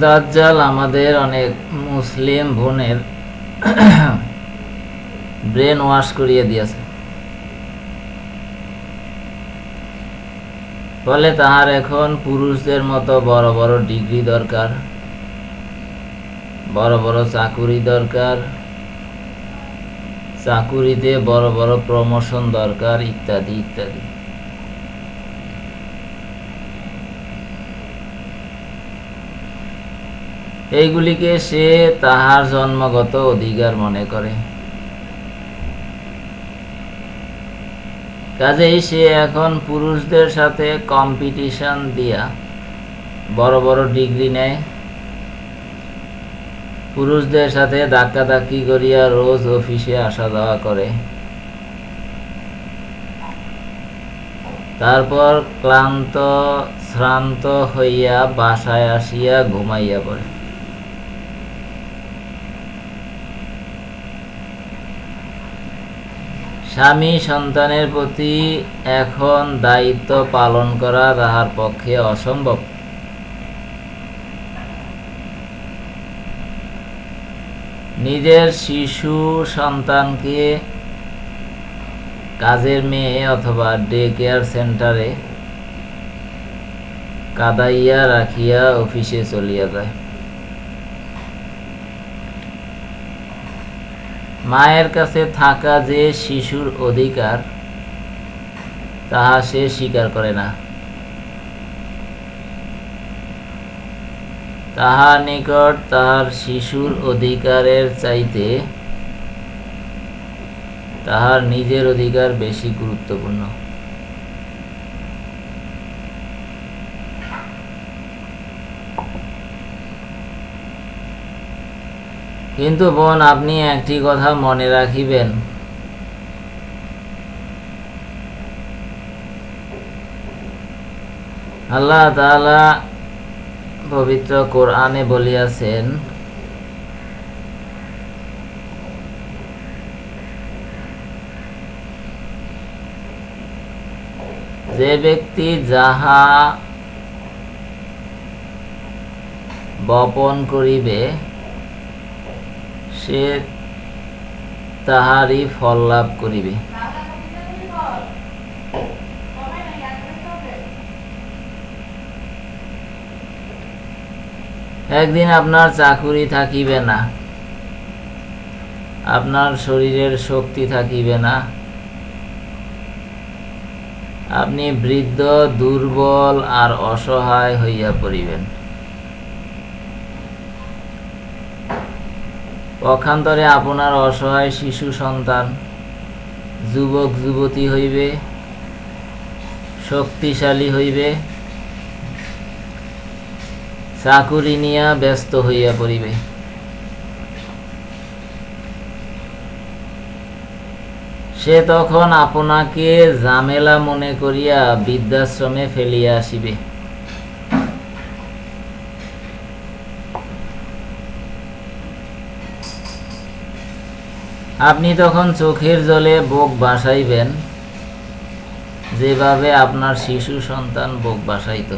দাজ্জাল আমাদের অনেক মুসলিম বোনের ব্রেন ওয়াশ করিয়ে দিয়েছে। ফলে তাহার এখন পুরুষদের মতো বড় বড় ডিগ্রি দরকার, বড় বড় চাকুরি দরকার, চাকুরিতে বড় বড় প্রমোশন দরকার, ইত্যাদি ইত্যাদি। এইগুলিকে সে তাহার জন্মগত অধিকার মনে করে। কাজেই সে এখন পুরুষদের সাথে কম্পিটিশন দিয়া বড় বড় ডিগ্রি নেয়। পুরুষদের সাথে ধাক্কাধাক্কি করিয়া রোজ অফিসে আসা যাওয়া করে। তারপর ক্লান্ত, শ্রান্ত হইয়া বাসায় আসিয়া ঘুমাইয়া পড়ে। স্বামী সন্তানের প্রতি এখন দায়িত্ব পালন করা তাহার পক্ষে অসম্ভব। নিজের শিশু সন্তানকে কাজের মেয়ে অথবা ডে কেয়ার সেন্টারে কাদাইয়া রাখিয়া অফিসে চলিয়া যায়। মায়ের কাছে থাকা যে শিশুর অধিকার, তাহা সে স্বীকার করে না। তাহার নিকট তাহার শিশুর অধিকারের চাইতে তাহার নিজের অধিকার বেশি গুরুত্বপূর্ণ। কিন্তু বোন, আপনি একটি কথা মনে রাখিবেন। আল্লাহ তাআলা পবিত্র কোরআনে বলিয়াছেন, যে ব্যক্তি যাহা বপন করিবে সে তাহারই ফল লাভ করিবে। একদিন আপনার চাকুরি থাকিবে না। আপনার শরীরের শক্তি থাকিবে না। আপনি বৃদ্ধ, দুর্বল আর অসহায় হইয়া পড়িবেন। পক্ষান্তরে আপনার অসহায় শিশু সন্তান, যুবক, যুবতী হইবে, শক্তিশালী হইবে, চাকুরি নিয়া ব্যস্ত হইয়া পড়িবে। সে তখন আপনাকে জামেলা মনে করিয়া বৃদ্ধাশ্রমে ফেলিয়া আসিবে। আপনি তখন চোখের জলে বোক বাসাইবেন যেভাবে আপনার শিশু সন্তান বোক বাসাইত।